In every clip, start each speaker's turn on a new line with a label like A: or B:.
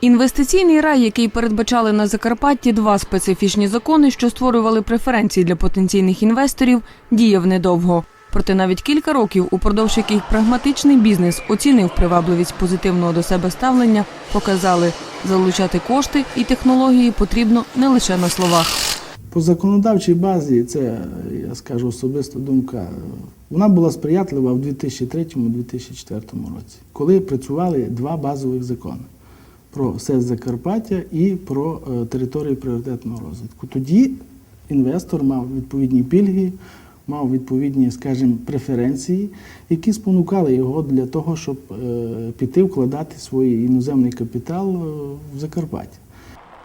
A: Інвестиційний рай, який передбачали на Закарпатті два специфічні закони, що створювали преференції для потенційних інвесторів, діяв недовго. Проте навіть кілька років, упродовж яких прагматичний бізнес оцінив привабливість позитивного до себе ставлення, показали, залучати кошти і технології потрібно не лише на словах.
B: По законодавчій базі, це я скажу особиста думка, вона була сприятлива в 2003-2004 році, коли працювали два базових закони про СЕС Закарпаття і про е, територію пріоритетного розвитку. Тоді інвестор мав відповідні пільги, мав відповідні, скажімо, преференції, які спонукали його для того, щоб е, піти вкладати свій іноземний капітал е, в Закарпаття.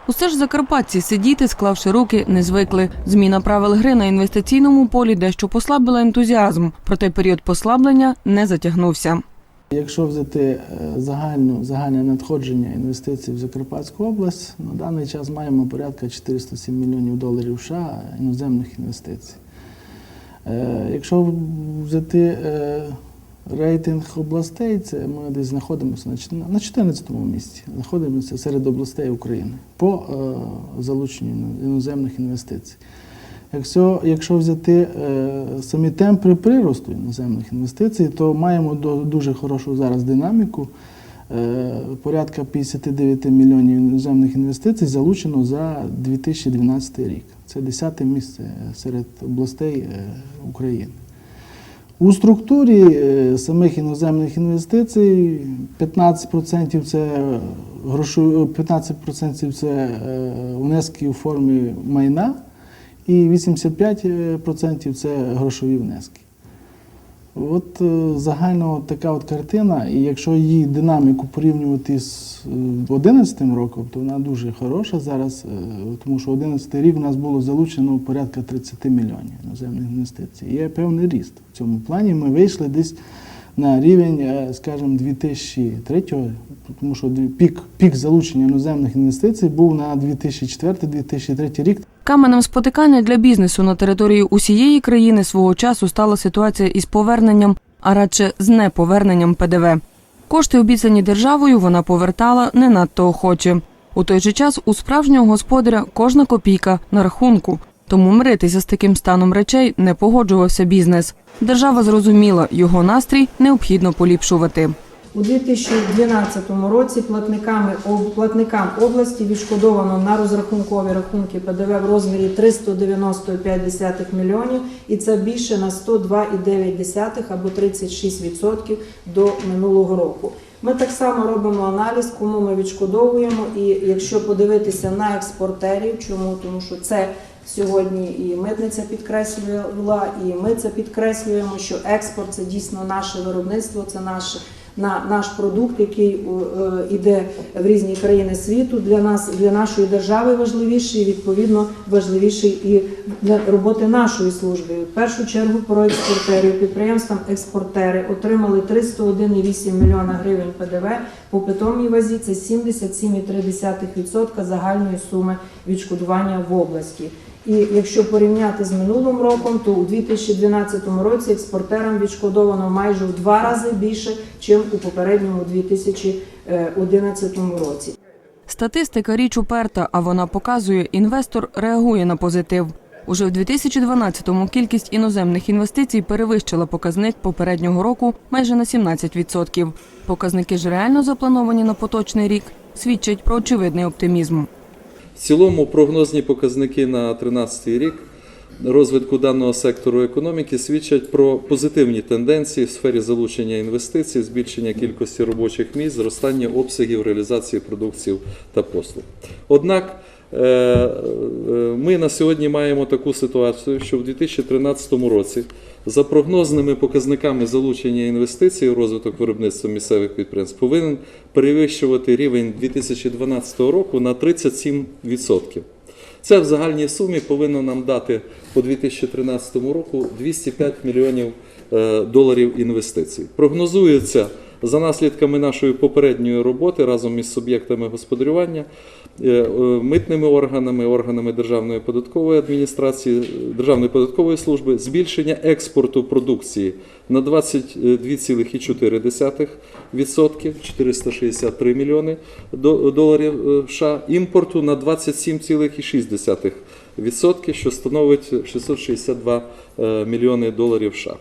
A: Усе ж закарпатці сидіти, склавши руки, не звикли. Зміна правил гри на інвестиційному полі дещо послабила ентузіазм, проте період послаблення не затягнувся.
B: Якщо взяти е, загальну, загальне надходження інвестицій в Закарпатську область, на даний час маємо порядка 407 мільйонів доларів США іноземних інвестицій. Е, Якщо взяти е, рейтинг областей, це ми десь знаходимося на 14-му місці. Знаходимося серед областей України по залученню іноземних інвестицій. Якщо, якщо взяти е, самі темпи приросту іноземних інвестицій, то маємо дуже хорошу зараз динаміку. Е, порядка 59 мільйонів іноземних інвестицій залучено за 2012 рік. Це 10-те місце серед областей е, України. У структурі е, самих іноземних інвестицій 15% це грошу, 15% це е, внески у формі майна і 85% це грошові внески. От е, загально така от картина, і якщо її динаміку порівнювати з 2011 роком, то вона дуже хороша зараз, е, тому що 2011 рік у нас було залучено порядка 30 мільйонів іноземних інвестицій. Є певний ріст в цьому плані. Ми вийшли десь на рівень, е, скажімо, 2003, тому що пік, пік залучення іноземних інвестицій був на 2004-2003 рік.
A: Каменем спотикання для бізнесу на території усієї країни свого часу стала ситуація із поверненням, а радше з неповерненням ПДВ. Кошти, обіцяні державою, вона повертала не надто охоче. У той же час у справжнього господаря кожна копійка на рахунку. Тому миритися з таким станом речей не погоджувався бізнес. Держава зрозуміла, його настрій необхідно поліпшувати.
C: У 2012 році платниками платникам області відшкодовано на розрахункові рахунки ПДВ в розмірі 390,5 мільйонів, і це більше на 102,9 або 36% до минулого року. Ми так само робимо аналіз, кому ми відшкодовуємо, і якщо подивитися на експортерів, чому тому, що це сьогодні і митниця підкреслювала, і ми це підкреслюємо, що експорт це дійсно наше виробництво, це наше на наш продукт, який йде в різні країни світу, для нас, для нашої держави важливіший, відповідно важливіший і для роботи нашої служби. В першу чергу про експортерів підприємствам експортери отримали 301,8 мільйона гривень ПДВ по питомій вазі. Це 77,3% загальної суми відшкодування в області. І якщо порівняти з минулим роком, то у 2012 році експортерам відшкодовано майже в два рази більше, ніж у попередньому 2011 році.
A: Статистика річ уперта, а вона показує, інвестор реагує на позитив. Уже в 2012-му кількість іноземних інвестицій перевищила показник попереднього року майже на 17%. Показники ж реально заплановані на поточний рік свідчать про очевидний оптимізм.
D: В цілому прогнозні показники на 2013 рік розвитку даного сектору економіки свідчать про позитивні тенденції в сфері залучення інвестицій, збільшення кількості робочих місць, зростання обсягів реалізації продуктів та послуг. Однак е, е, ми на сьогодні маємо таку ситуацію, що в 2013 році за прогнозними показниками залучення інвестицій у розвиток виробництва місцевих підприємств повинен перевищувати рівень 2012 року на 37%. Це в загальній сумі повинно нам дати по 2013 року 205 мільйонів е, доларів інвестицій. Прогнозується За наслідками нашої попередньої роботи разом із суб'єктами господарювання, е, е, митними органами, органами Державної податкової адміністрації, е, Державної податкової служби, збільшення експорту продукції на 22,4%, 463 мільйони доларів США, імпорту на 27,6%, що становить 662 е, мільйони доларів США.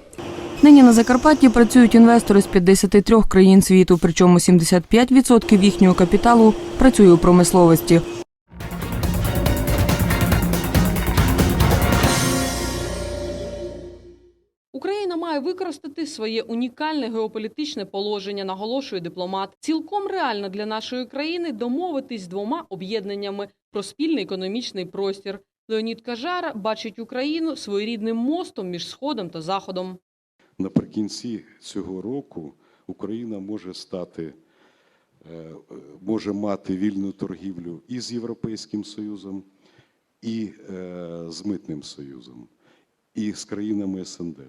A: Нині на Закарпатті працюють інвестори з 53 країн світу, причому 75% їхнього капіталу працює у промисловості.
E: Україна має використати своє унікальне геополітичне положення, наголошує дипломат. Цілком реально для нашої країни домовитись двома об'єднаннями про спільний економічний простір. Леонід Кажара бачить Україну своєрідним мостом між сходом та заходом.
F: Наприкінці цього року Україна може стати, е, може мати вільну торгівлю і з Європейським Союзом, і е, з Митним Союзом, і з країнами СНД.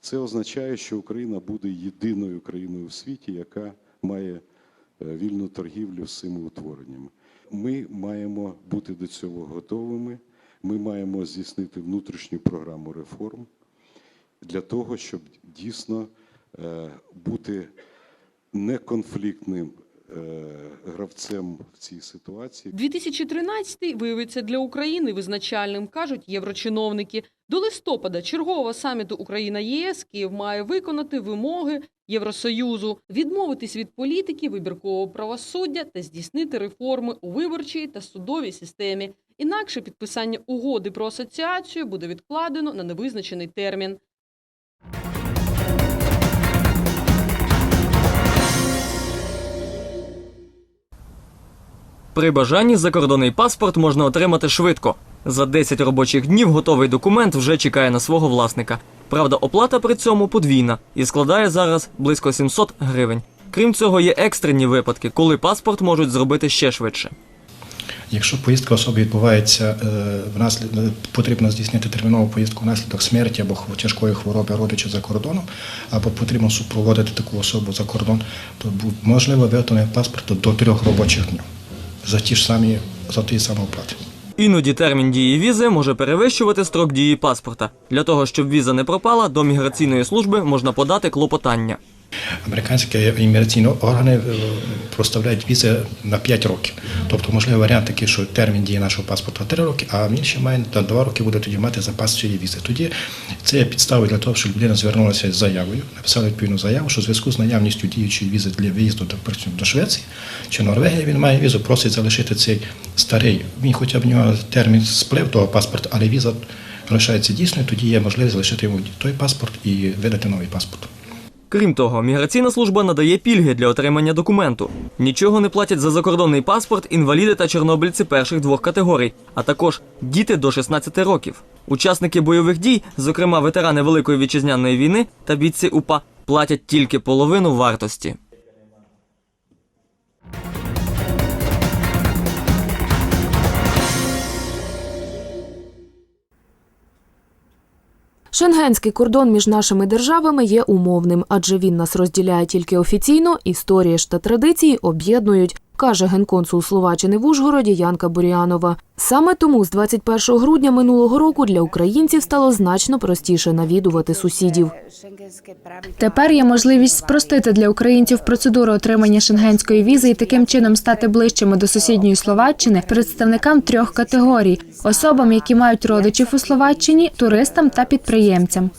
F: Це означає, що Україна буде єдиною країною в світі, яка має е, вільну торгівлю з цими утвореннями. Ми маємо бути до цього готовими. Ми маємо здійснити внутрішню програму реформ для того, щоб дійсно е, бути неконфліктним е, гравцем в цій ситуації.
E: 2013 виявиться для України визначальним, кажуть єврочиновники. До листопада чергового саміту Україна ЄС Київ має виконати вимоги Євросоюзу, відмовитись від політики вибіркового правосуддя та здійснити реформи у виборчій та судовій системі. Інакше підписання угоди про асоціацію буде відкладено на невизначений термін.
G: При бажанні закордонний паспорт можна отримати швидко. За 10 робочих днів готовий документ вже чекає на свого власника. Правда, оплата при цьому подвійна і складає зараз близько 700 гривень. Крім цього, є екстрені випадки, коли паспорт можуть зробити ще швидше.
H: Якщо поїздка особи відбувається е, внаслід... е, потрібно здійснити термінову поїздку внаслідок смерті або тяжкої хвороби родича за кордоном, або потрібно супроводити таку особу за кордон, то можливо виготовлення паспорту до трьох робочих днів за ті ж самі за ті самі оплати.
G: Іноді термін дії візи може перевищувати строк дії паспорта. Для того, щоб віза не пропала, до міграційної служби можна подати клопотання.
H: Американські імміграційні органи е, проставляють візи на 5 років. Тобто, можливий варіант такий, що термін дії нашого паспорта 3 роки, а він ще має на 2 роки буде тоді мати запас цієї візи. Тоді це є підставою для того, щоб людина звернулася з заявою, написала відповідну заяву, що в зв'язку з наявністю діючої візи для виїзду до, Швеції чи Норвегії він має візу, просить залишити цей старий. Він хоча б в нього термін сплив того паспорта, але віза лишається дійсною, тоді є можливість залишити йому той паспорт і видати новий паспорт.
G: Крім того, міграційна служба надає пільги для отримання документу. Нічого не платять за закордонний паспорт інваліди та чорнобильці перших двох категорій, а також діти до 16 років. Учасники бойових дій, зокрема ветерани Великої вітчизняної війни та бійці УПА, платять тільки половину вартості.
I: Шенгенський кордон між нашими державами є умовним, адже він нас розділяє тільки офіційно, історія ж та традиції об'єднують, каже генконсул Словаччини в Ужгороді Янка Буріанова. Саме тому з 21 грудня минулого року для українців стало значно простіше навідувати сусідів.
J: Тепер є можливість спростити для українців процедуру отримання шенгенської візи і таким чином стати ближчими до сусідньої Словаччини представникам трьох категорій: особам, які мають родичів у Словаччині, туристам та підприємцям.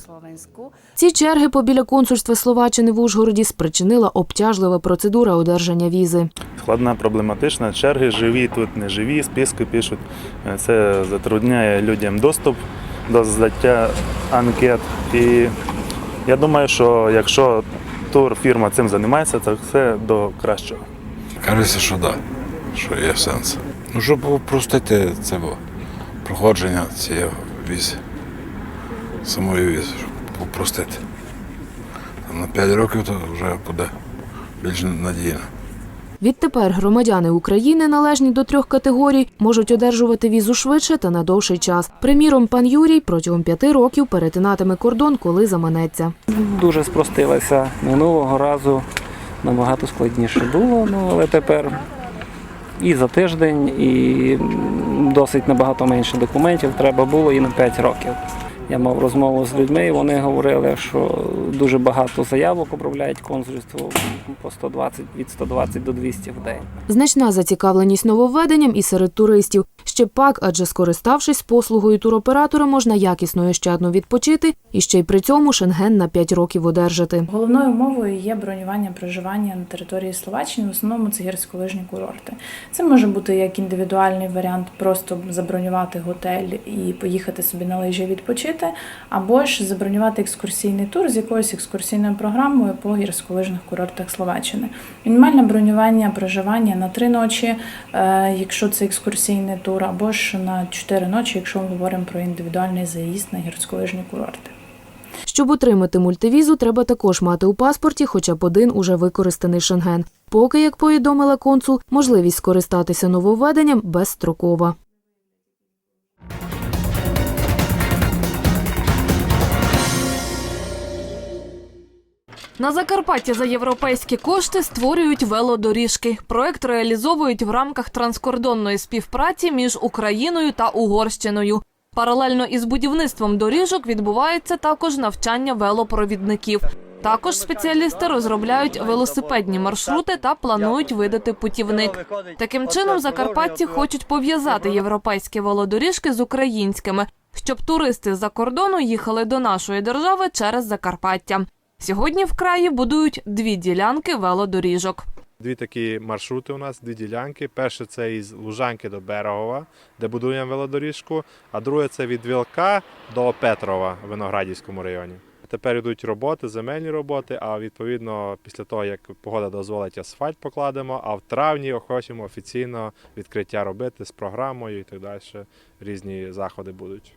I: Ці черги побіля консульства Словаччини в Ужгороді спричинила обтяжлива процедура одержання візи.
K: Складна, проблематична. Черги живі, тут не живі, списки пишуть. Е, Це затрудняє людям доступ до здаття анкет. І я думаю, що якщо турфірма цим займається, то все до кращого.
L: Кажеться, що так, да, що є сенс. Ну, щоб упростити це проходження цієї візи, самої візи, Там на 5 років то вже буде більш надійно.
I: Відтепер громадяни України, належні до трьох категорій, можуть одержувати візу швидше та на довший час. Приміром, пан Юрій протягом п'яти років перетинатиме кордон, коли заманеться.
M: дуже спростилася. Минулого разу набагато складніше було. Ну але тепер і за тиждень, і досить набагато менше документів треба було і на 5 років. Я мав розмову з людьми, і вони говорили, що дуже багато заявок обробляють консульство по 120, від 120 до 200 в день.
I: Значна зацікавленість нововведенням і серед туристів. Ще пак, адже скориставшись послугою туроператора, можна якісно і ощадно відпочити і ще й при цьому шенген на 5 років одержати.
N: Головною умовою є бронювання проживання на території Словаччини. В основному це гірськолижні курорти. Це може бути як індивідуальний варіант, просто забронювати готель і поїхати собі на лижі відпочити, або ж забронювати екскурсійний тур з якоюсь екскурсійною програмою по гірськолижних курортах Словаччини. Мінімальне бронювання проживання на три ночі, е, якщо це екскурсійний тур, або ж на чотири ночі, якщо ми говоримо про індивідуальний заїзд на гірськолижні курорти.
I: Щоб отримати мультивізу, треба також мати у паспорті хоча б один уже використаний шенген. Поки, як повідомила консул, можливість скористатися нововведенням безстрокова.
F: На Закарпатті за європейські кошти створюють велодоріжки. Проект реалізовують в рамках транскордонної співпраці між Україною та Угорщиною. Паралельно із будівництвом доріжок відбувається також навчання велопровідників. Також спеціалісти розробляють велосипедні маршрути та планують видати путівник. Таким чином, закарпатці хочуть пов'язати європейські велодоріжки з українськими, щоб туристи з-за кордону їхали до нашої держави через Закарпаття. Сьогодні в краї будують дві ділянки велодоріжок.
O: Дві такі маршрути у нас, дві ділянки. Перше це із Лужанки до Берегова, де будуємо велодоріжку, а друге це від Вілка до Петрова в Виноградівському районі. Тепер йдуть роботи, земельні роботи, а відповідно після того, як погода дозволить, асфальт покладемо, а в травні хочемо офіційно відкриття робити з програмою і так далі. Різні заходи будуть.